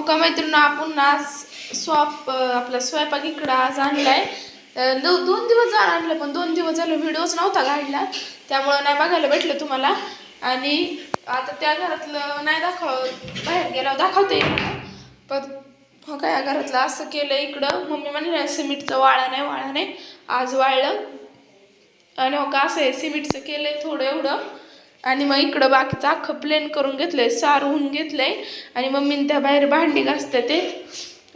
हो का मैत्रिणी आपण आज स्वॉप आपला स्वयंपाक इकडं आज आणलाय. आहे दोन दिवस झालं आणलं पण दोन दिवस झालं व्हिडिओच नव्हता काढला. त्यामुळं नाही बघायला भेटलं तुम्हाला. आणि आता त्या घरातलं नाही दाखव बाहेर गेल्यावर दाखवते इकडं. पण हो का या घरातलं असं केलं इकडं. मम्मी म्हणे सिमेंटचं वाळा नाही वाळा नाही. आज वाळलं. आणि हो का असं आहे सिमेंटचं आहे थोडं एवढं. आणि मग इकडं बाकीचं अख्खं प्लेन करून घेतलंय सारवून घेतलंय. आणि मम्मीने त्या बाहेर भांडी घासते ते.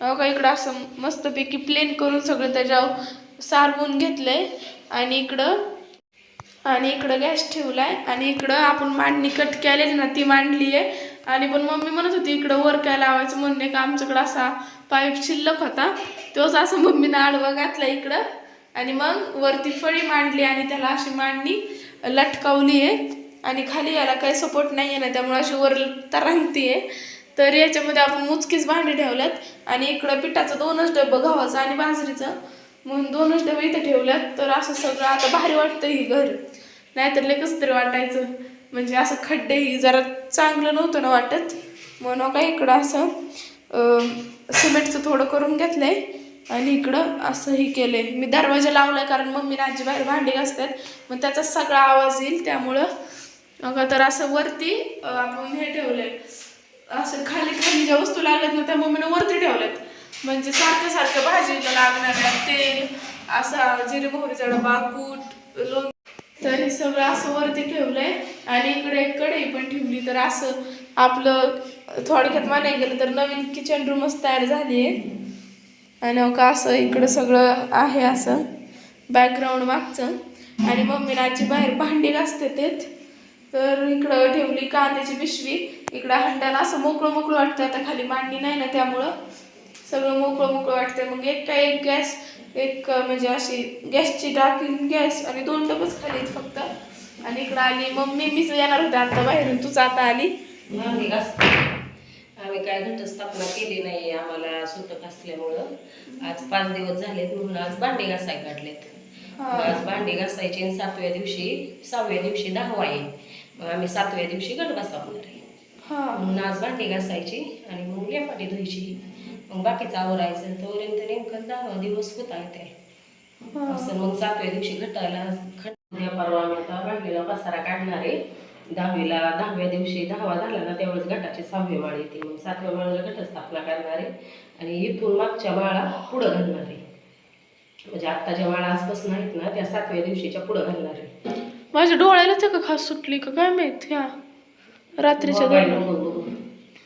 का इकडं असं मस्तपैकी प्लेन करून सगळं त्याच्यावर सारवून घेतलंय. आणि इकडं आणि इकडं गॅस ठेवलाय. आणि इकडं आपण मांडणी कट केलेली ना ती मांडली आहे. आणि पण मम्मी म्हणत होती इकडं वर काय लावायचं? म्हणणे का आमच्याकडं असा पाईप शिल्लक होता. तोच असं मम्मीनं आडवा घातला इकडं. आणि मग वरती फळी मांडली आणि त्याला अशी मांडणी लटकावली आहे. आणि खाली याला काही सपोर्ट नाही आहे ना त्यामुळे अशी वर तरंगती आहे तर याच्यामध्ये आपण मुचकीच भांडी ठेवल्यात आणि इकडं पिठाचं दोनच डबं गव्हाचं आणि बाजरीचं. म्हणून दोनच डबे इथं ठेवल्यात. तर असं सगळं आता भारी वाटतं ही घर. नाहीतर लय कसं तरी वाटायचं. म्हणजे असं खड्डे ही जरा चांगलं नव्हतं ना वाटत. म्हणून काय इकडं असं सिमेंटचं थोडं करून घेतलं आहे आणि इकडं असंही आहे मी दरवाजा लावलाय कारण मम्मी आजी बाहेर भांडी घासतात. मग त्याचा सगळा आवाज येईल त्यामुळं अगं तर असं वरती आपण हे ठेवलंय. असं खाली खाली ज्या वस्तू लागल्यात ना त्या मम्मीनं वरती ठेवल्यात. म्हणजे सारखं सारखं भाजीला लागणाऱ्या तेल असा जिरे मोहरीचा डबा कूट लोण. तर हे सगळं असं वरती ठेवलंय. आणि इकडे एक कढई पण ठेवली. तर असं आपलं थोडक्यात मानाय गेलं तर नवीन किचन रूमच तयार झाली आहे. आणि का असं इकडं सगळं आहे असं बॅकग्राऊंड मागचं. आणि मम्मीला आजी बाहेर भांडी घासते तेच. तर इकडं ठेवली कांद्याची पिशवी. इकडं हंडाला असं मोकळं मोकळं वाटतं. आता खाली मांडणी नाही ना त्यामुळं. सगळं मोकळं मोकळं वाटतंय. मग एक काय एक गॅस एक म्हणजे अशी गॅसची टाकी गॅस आणि दोन डबच खाली फक्त. आणि इकडं आली मम्मी. मीच येणार होते आता बाहेरून. तूच आता आली. घास. आम्ही काय घटस्थापना केली नाही आम्हाला सुतक असल्यामुळं. आज पाच दिवस झालेत म्हणून आज भांडी घासाय काढलेत. आज भांडी घासायची सातव्या दिवशी सहाव्या दिवशी दहावा आहे. मग आम्ही सातव्या दिवशी गट बसवणार आहे. हा. म्हणून आज भांडी घासायची आणि मग लेपाटी धुवायची मग बाकीचं आवरायचं तोपर्यंत नेमकं दहा दिवस होता येते हा. असं मग सातव्या दिवशी घटायला उद्या परवा आम्ही आता भांडलेला पसारा काढणार आहे. दहावीला दहाव्या दिवशी दहावा झाला ना त्यावेळेस घटाचे सहावे माळ येते. मग सातव्या माळाला घटस्थापना करणार आहे. आणि इथून मागच्या माळा पुढं घालणार आहे. म्हणजे आत्ताच्या माळा आजपासून आहेत ना त्या सातव्या दिवशीच्या पुढं घालणार आहे. माझ्या डोळ्याला का खास सुटली का? काय माहीत ह्या रात्रीच्या दरम्यान.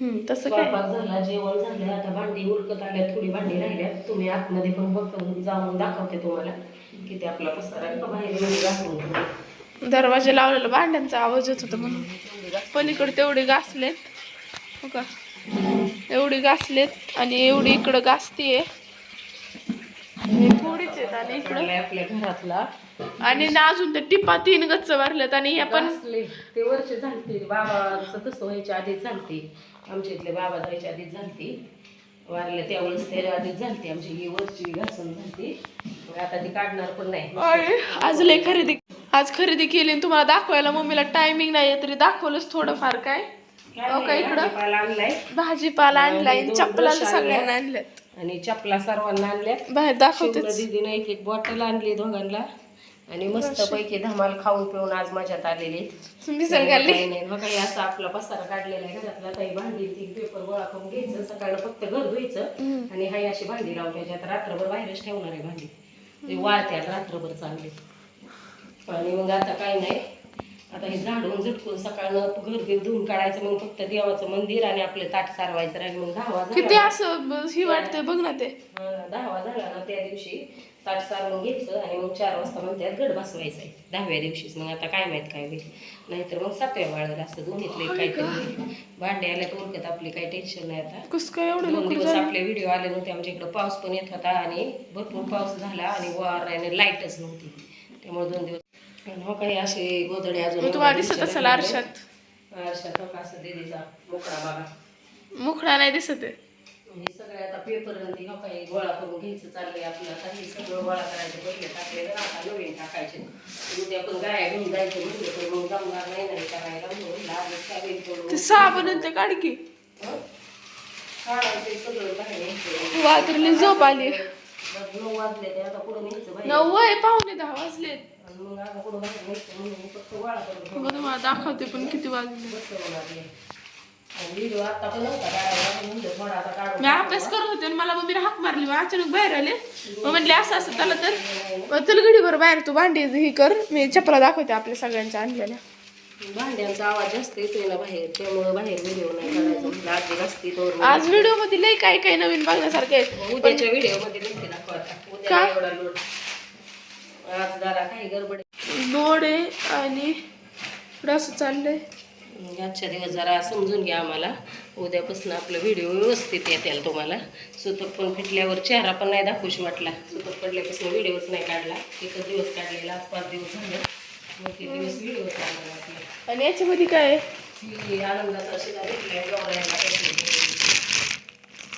हम्म, तसं काय? स्वयंपाक झाला जेवण झालं आता भांडी उरकत आल्या थोडी भांडी राहिल्यात. तुम्ही आतमध्ये पण बघून जाऊन दाखवते तुम्हाला किती आपला पसारा आहे. का बाहेर मध्ये दाखवून ठेवू. दरवाजा लावलेला भांड्यांचा आवाज येत होता म्हणून. पलीकडे तेवढे घासलेत. हो का एवढी घासलेत आणि एवढी इकडं घासतीये. आणि थोडीच आहेत आणि इकडं. आपल्या आपल्या घरातला. आणि ना अजून ते टिपा तीन गच्च भरल्यात आणि ह्या पण. ते वरचे झालते. बाबाचं तसं व्हायच्या आधीच झालते. आमच्या इथले बाबा जायच्या आधीच झालती. वारले त्यावेळेस त्याच्या आधीच झालती. आमची ही वरची घासून झालती. मग आता ती काढणार पण नाही. अरे, आज लय खरेदी आज खरेदी केली आणि तुम्हाला दाखवायला मम्मीला टायमिंग नाही तरी दाखवलंच थोडंफार काय? हो का इकडं? भाजीपाला आणलाय. भाजीपाला आणलाय दोन चप्पला ब्रश सगळ्यांना आणल्यात. आणि चपला सर्वांना आणल्यात बाहेर दाखवतेच. शिवला दीदीनं एक एक बॉटल आणली दोघांना. आणि मस्त पैकी धमाल खाऊन पिऊन आज मजात आलेली. नाही मग काही असं आपला पसारा काढलेला आहे घरातला. काही भांडी ती पेपर गोळा करून घ्यायचं. सकाळला फक्त घर धुवायचं. आणि हाय अशी भांडी लावून त्याच्यात रात्रभर बाहेरच ठेवणार आहे भांडी. ते वाळत्यात रात्रभर चांगली. आणि मग आता काही नाही. आता हे झाडून झटकून सकाळनं घर बिर धुवून काढायचं मग फक्त देवाचं मंदिर आणि आपलं ताट सारवायचं आणि मग दहा वाजता असं ही वाटतंय बघ ना ते. हा, दहावा झाला ना त्या दिवशी. ताट सारून घ्यायचं आणि मग चार वाजता म्हणतात गड बसवायचा आहे. दहाव्या दिवशीच. मग आता काय माहीत काय होईल. नाहीतर मग सातव्या वाळायला असं दोन्हीतलं एक काहीतरी. भांडे आल्यात उरकत आपली काही टेन्शन नाही आता. कस काय एवढं दोन लवकर दिवस झालं? आपले व्हिडिओ आले नव्हते. आमच्या इकडं पाऊस पण येत होता आणि भरपूर पाऊस झाला आणि वार आणि लाईटच नव्हती. त्यामुळे दोन दिवस हो काही असे गोधडे अजून तुम्हाला दिसत असेल आरशात. आरशात हो का असं दिदीचा मोकळा बघा. मुखडा नाही दिसत आहे. हे सगळे आता पेपर हो काही गोळा करून घ्यायचं चाललंय आपलं. आता हे सगळं गोळा करायचं पहिले टाकलेलं आता नवीन टाकायचे. उद्या पण गाया घेऊन जायचं म्हणलं पण मग जमणार नाही नाही करायला म्हणून लागलं त्या वेळी ते करून साबण आणि ते काढ की. काढायचं सगळं. वातरली झोप आली. नऊ वाजले ते आता पुढं नऊ वय पाहुणे दहा वाजले बघ तुम्हाला दाखवते पण किती वाजले. मी अभ्यास करत होते आणि मला मम्मीने हाक मारली मग अचानक बाहेर आले. मग म्हणले असं असं त्याला तर चल घडी बरं बाहेर तू भांडी ही कर. मी चपला दाखवते आपल्या सगळ्यांच्या आणलेल्या भांड्यांचा आवाज जास्त येतोय ना बाहेर त्यामुळं बाहेर व्हिडिओ नाही आजी असती तर आज व्हिडिओमध्ये लई काही काही नवीन बघण्यासारखे आहेत. उद्याच्या व्हिडिओमध्ये दाखवा. उद्या एवढा आज जरा काही गडबड आहे. लोड आहे आणि पुढं असं चाललंय. आजच्या दिवस जरा समजून घ्या आम्हाला. उद्यापासून आपलं व्हिडिओ व्यवस्थित येतील तुम्हाला. सुतक पण फिटल्यावर चेहरा पण नाही दाखवूशी वाटला. सुतक पडल्यापासून व्हिडिओच नाही काढला. एकच दिवस काढलेला आज पाच दिवस झाले. मग ते दिवस व्हिडिओ काढला आणि याच्यामध्ये काय आहे? ही आनंदाचा शिला भेटलाय गौरायला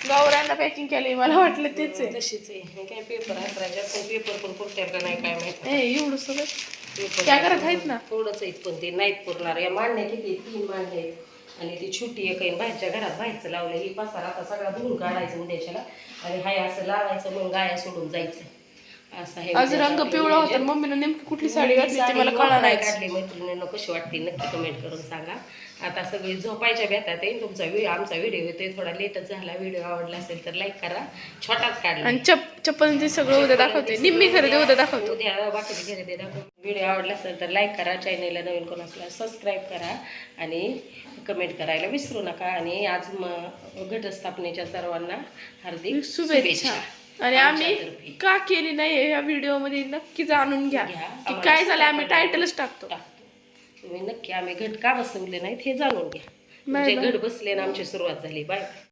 गौरांना पॅकिंग केलंय मला वाटलं तेच आहे. तशीच आहे. काय पेपर अकराच्या पण पेपर पण पुरत्यात का नाही काय माहिती ए, एवढं सगळं? पेपर त्या घरात आहेत ना? थोडंच आहेत पण ते नाहीत पुरणार. या मांडण्या किती? तीन मांडण्या आहेत. आणि ती छोटी एक आहे. बाहेरच्या घरात बाहेरचं लावलं ही पसार आता सगळा धुवून काढायचं उद्याच्याला. आणि हाय असं लावायचं मग गाया सोडून जायचं. असं आज रंग पिवळा होता. मम्मीनं नेमकी कुठली साडी घातली ती मला कळणार वापरायला नाही. काढली मैत्रिणीनं. कशी वाटते नक्की कमेंट करून सांगा. आता सगळी झोपायच्या बेतात आहे. तुमचा व्हिडिओ आमचा व्हिडिओ येतोय. थोडा लेटच झाला. व्हिडिओ आवडला असेल तर लाईक करा. छोटाच काढला. आणि चप चप्पल ते सगळं उद्या दाखवते. निम्मी खरेदी उद्या दाखवतो. उद्या बाकीचे घरी ते दाखव व्हिडिओ आवडला असेल तर लाईक करा. चॅनेलला नवीन कोण असला सबस्क्राईब करा. आणि कमेंट करायला विसरू नका. आणि आज म घटस्थापनेच्या सर्वांना हार्दिक शुभेच्छा. आणि आम्ही. का केली नाही या व्हिडिओमध्ये नक्की जाणून घ्या. की काय झालं आम्ही टायटलच टाकतो. तुम्ही नक्की आम्ही घट का बसवले नाहीत हे जाणून घ्या. बाय. घट बसले ना आमची सुरुवात झाली. बाय.